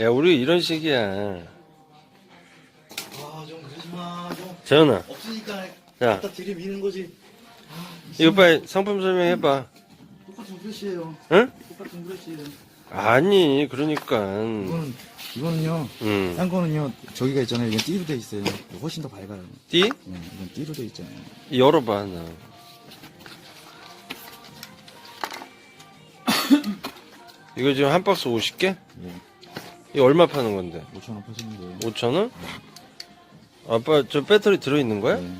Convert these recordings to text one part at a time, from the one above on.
야 우리 이런 식이야. 아좀 그러지 마좀 재현아. 없으니까 야. 갖다 들이미는 거지. 이거 빨리 상품 설명해봐. 똑같은 브러쉬예요. 응? 똑같은 브러쉬예요. 아니 그러니까. 이거는 이거는요 음. 딴 거는요 저기가 있잖아요. 이건 띠로 돼 있어요. 이거 훨씬 더 밝아요. 띠? 네, 이건 띠로 돼 있잖아요. 열어봐 하나. 이거 지금 한 박스 50개? 예. 이거 얼마 파는 건데? 5천 원 파시는 거예요 5천 원? 아빠 저 배터리 들어 있는 거야? 네.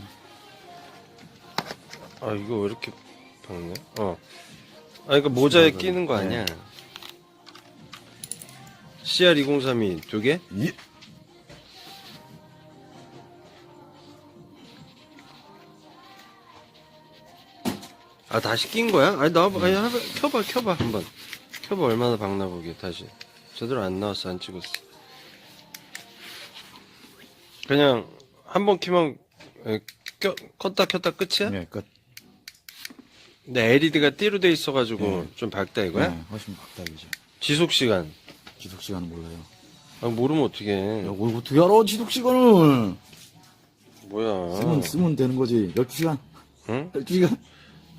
아 이거 왜 이렇게 박네? 어. 아 이거 모자에 네. 끼는 거 아니야? CR2032 두 개? 예. 아 다시 낀 거야? 아니 나와봐 아니 해봐, 켜봐 켜봐 한번 켜봐 얼마나 박나 보게 다시 제대로 안 나왔어 안 찍었어. 그냥 한 번 키면 에, 켜, 껐다 켰다 끝이야? 네, 끝. 근데 LED가 띠로 돼 있어가지고 네. 좀 밝다 이거야? 네, 훨씬 박다이죠 지속 시간. 지속 시간은 몰라요. 아, 모르면 어떻게 야, 뭘 어떻게 알아 지속 시간을. 뭐야. 쓰면 쓰면 되는 거지. 12시간? 응? 12시간?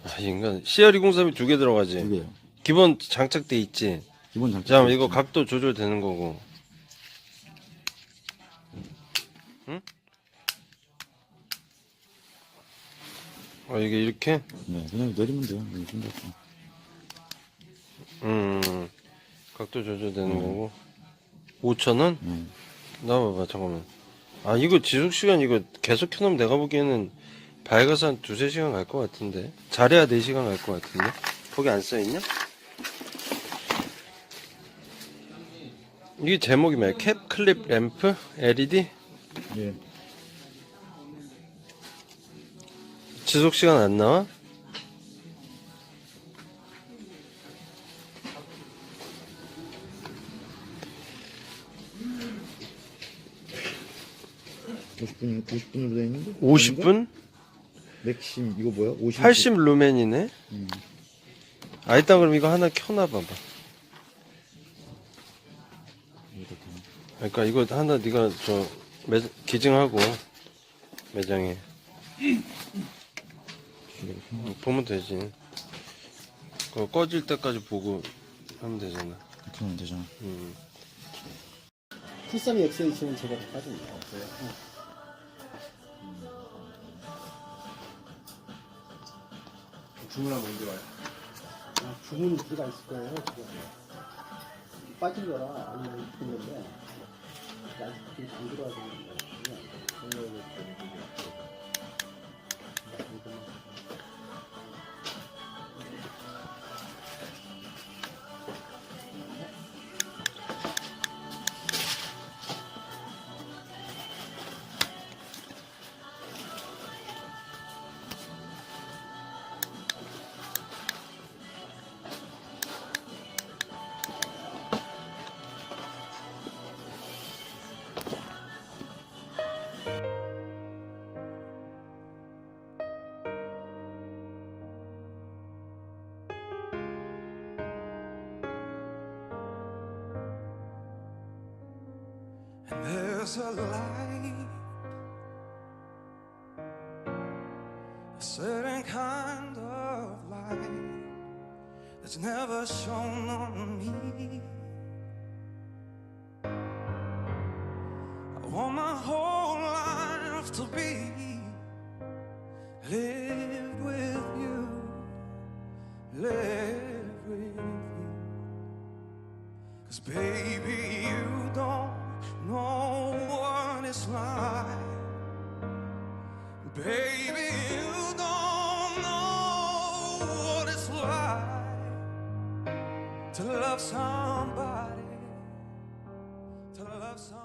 아 인간. CR203이 두개 들어가지. 두 개요. 기본 장착돼 있지 기본 장착 자 이거 각도 조절되는 거고 응? 아 이게 이렇게? 네 그냥 내리면 돼요 네, 손잡고 음 각도 조절되는 거고 5천 원? 네. 나와봐 잠깐만 아 이거 지속 시간 이거 계속 켜놓으면 내가 보기에는 밝아서 한 두세 시간 갈 것 같은데 잘해야 4시간 갈 것 같은데 거기 안 써있냐? 이게 제목이 뭐야? 캡 클립 램프 LED? 예. 지속 시간 안 나와? 오십 분 50분으로 돼 있는데 50분? 맥심 이거 뭐야 50 80 루멘이네? 음. 아 일단 그럼 이거 하나 켜놔 봐봐 그러니까 이거 하나 네가 저 매, 기증하고 매장에 어, 보면 되지 그거 꺼질 때까지 보고 하면 되잖아 이렇게 하면 되잖아 음. T3 XH는 제가 다 빠집니다. 없어요. 주문하면 언제 와요? 아, 주문이 들어가 있을 거예요. 지금. 빠진 거라 아니면 이쁜 건데 咱그常부드러怎么는줄 알, there's a light, a certain kind of light that's never shone on me. I want my whole life to be lived to love somebody, to love somebody.